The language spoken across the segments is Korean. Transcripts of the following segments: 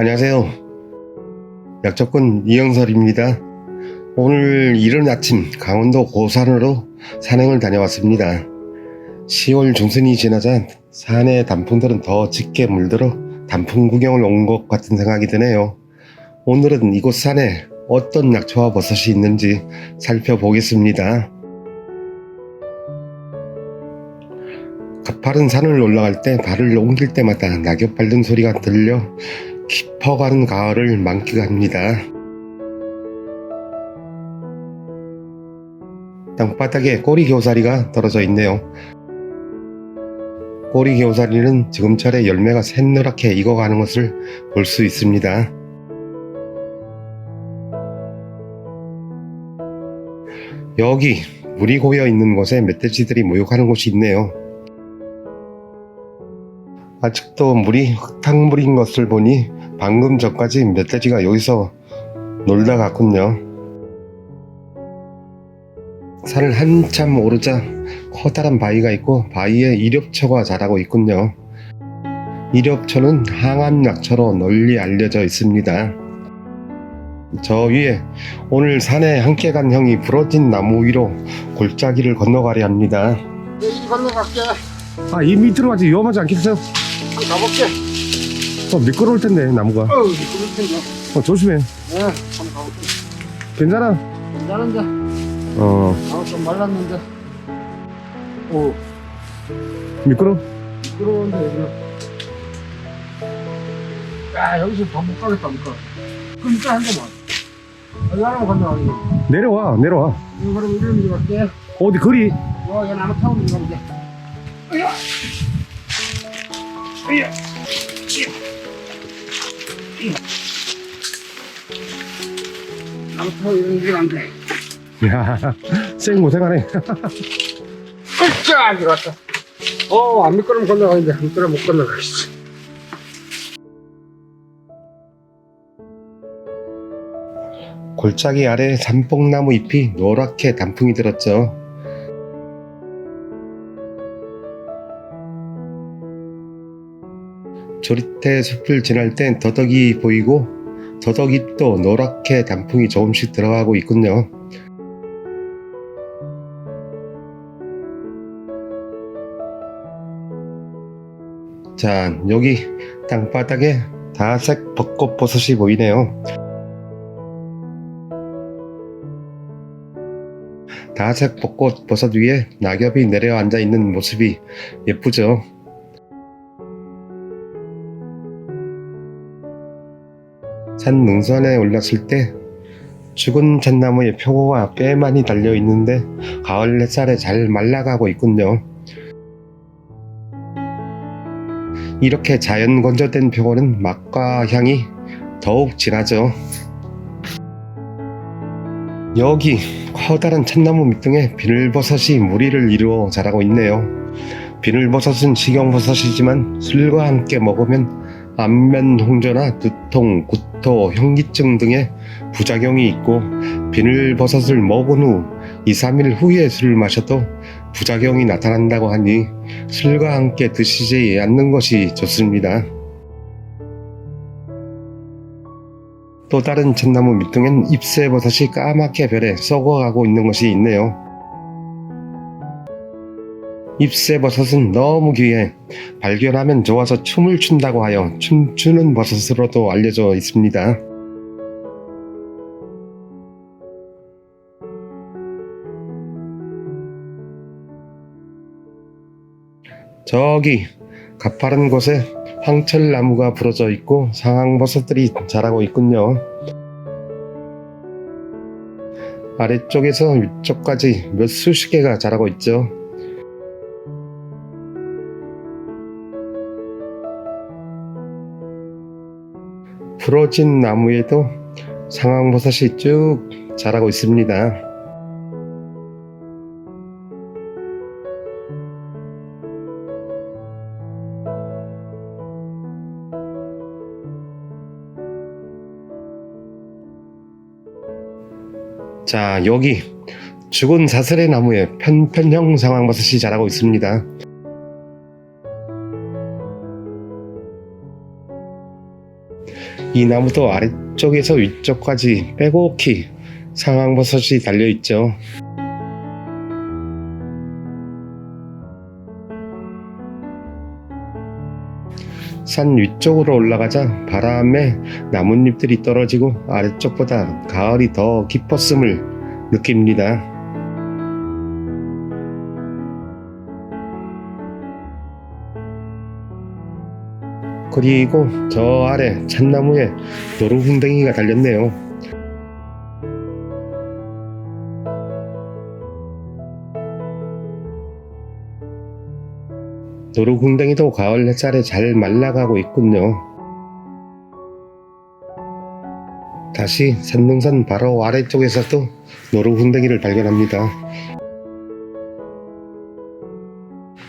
안녕하세요. 약적군 이영설입니다. 오늘 이른 아침 강원도 고산으로 산행을 다녀왔습니다. 10월 중순이 지나자 산의 단풍들은 더 짙게 물들어 단풍 구경을 온 것 같은 생각이 드네요. 오늘은 이곳 산에 어떤 약초와 버섯이 있는지 살펴보겠습니다. 가파른 산을 올라갈 때 발을 옮길 때마다 낙엽 밟는 소리가 들려 깊어가는 가을을 만끽합니다. 땅바닥에 꼬리 겨우사리가 떨어져 있네요. 꼬리 겨우사리는 지금철에 열매가 샛노랗게 익어가는 것을 볼 수 있습니다. 여기 물이 고여 있는 곳에 멧돼지들이 모욕하는 곳이 있네요. 아직도 물이 흙탕물인 것을 보니 방금 전까지 멧돼지가 여기서 놀다 갔군요. 산을 한참 오르자 커다란 바위가 있고 바위에 이렵초가 자라고 있군요. 이렵초는 항암 약초로 널리 알려져 있습니다. 저 위에 오늘 산에 함께 간 형이 부러진 나무 위로 골짜기를 건너가려 합니다. 여기 건너갈게. 아, 이 밑으로 가지 위험하지 않겠어요? 한번 가볼게. 어, 미끄러울 텐데 나무가. 어우, 그럴 텐데. 어, 조심해. 네, 한번 가볼게. 괜찮아? 괜찮은데? 어, 아, 좀 말랐는데. 오, 미끄러? 미끄러운데, 여기. 야, 여기서 더 못 가겠다, 못 가. 그러니까 한 대만. 여기 하나만 건너가게. 내려와, 내려와. 이거 그럼 이런 데 갈게. 어디 거리? 와, 얘 나무 타고 건데. 으야! 으야! 나무 타고 이런 데안 돼. 야, 쌩 고생하네. 으쌰! 들어왔다. 어, 안 미끄러면 건너가는데, 안 미끄러면 못 건너가겠어. 골짜기 아래 삼뽕나무 잎이 노랗게 단풍이 들었죠. 조리태 숲을 지날 땐 더덕이 보이고 더덕잎도 노랗게 단풍이 조금씩 들어가고 있군요. 자, 여기 땅바닥에 다색 벚꽃 버섯이 보이네요. 다색 벚꽃 버섯 위에 낙엽이 내려앉아 있는 모습이 예쁘죠. 산 능선에 올랐을 때 죽은 잣나무에 표고가 꽤 많이 달려 있는데 가을 햇살에 잘 말라가고 있군요. 이렇게 자연 건조된 표고는 맛과 향이 더욱 진하죠. 여기 커다란 찻나무 밑둥에 비늘버섯이 무리를 이루어 자라고 있네요. 비늘버섯은 식용버섯이지만 술과 함께 먹으면 안면 홍조나 두통, 구토, 현기증 등의 부작용이 있고 비늘버섯을 먹은 후 2, 3일 후에 술을 마셔도 부작용이 나타난다고 하니 술과 함께 드시지 않는 것이 좋습니다. 또 다른 잣나무 밑둥엔 잎새버섯이 까맣게 별에 썩어가고 있는 것이 있네요. 잎새 버섯은 너무 귀해 발견하면 좋아서 춤을 춘다고 하여 춤추는 버섯으로도 알려져 있습니다. 저기 가파른 곳에 황철나무가 부러져 있고 상황버섯들이 자라고 있군요. 아래쪽에서 위쪽까지 몇 수십 개가 자라고 있죠. 부러진 나무에도 상황버섯이 쭉 자라고 있습니다. 자, 여기 죽은 사슬의 나무에 편편형 상황버섯이 자라고 있습니다. 이 나무도 아래쪽에서 위쪽까지 빼곡히 상황버섯이 달려있죠. 산 위쪽으로 올라가자 바람에 나뭇잎들이 떨어지고 아래쪽보다 가을이 더 깊었음을 느낍니다. 그리고 저 아래 참나무에 노루궁뎅이가 달렸네요. 노루궁뎅이도 가을 햇살에 잘 말라가고 있군요. 다시 산능선 바로 아래쪽에서도 노루궁뎅이를 발견합니다.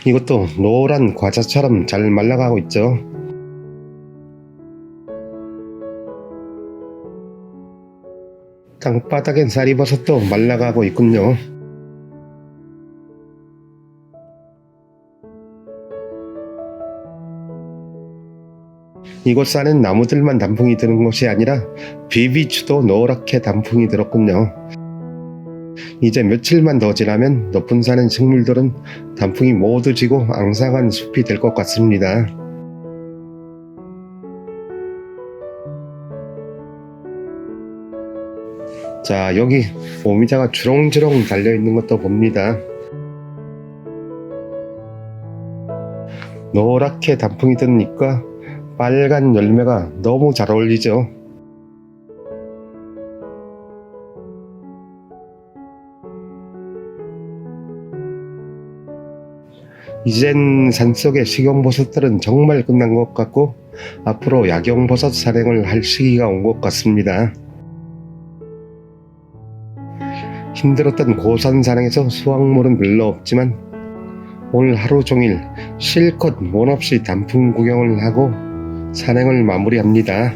이것도 노란 과자처럼 잘 말라가고 있죠. 땅바닥엔 쌀이버섯도 말라가고 있군요. 이곳 사는 나무들만 단풍이 드는 것이 아니라 비비추도 노랗게 단풍이 들었군요. 이제 며칠만 더 지나면 높은 산의 식물들은 단풍이 모두 지고 앙상한 숲이 될 것 같습니다. 자, 여기 오미자가 주렁주렁 달려있는 것도 봅니다. 노랗게 단풍이 든 잎과 빨간 열매가 너무 잘 어울리죠. 이젠 산속의 식용버섯들은 정말 끝난 것 같고 앞으로 약용버섯 산행을 할 시기가 온 것 같습니다. 힘들었던 고산 산행에서 수확물은 별로 없지만 오늘 하루 종일 실컷 몸 없이 단풍 구경을 하고 산행을 마무리합니다.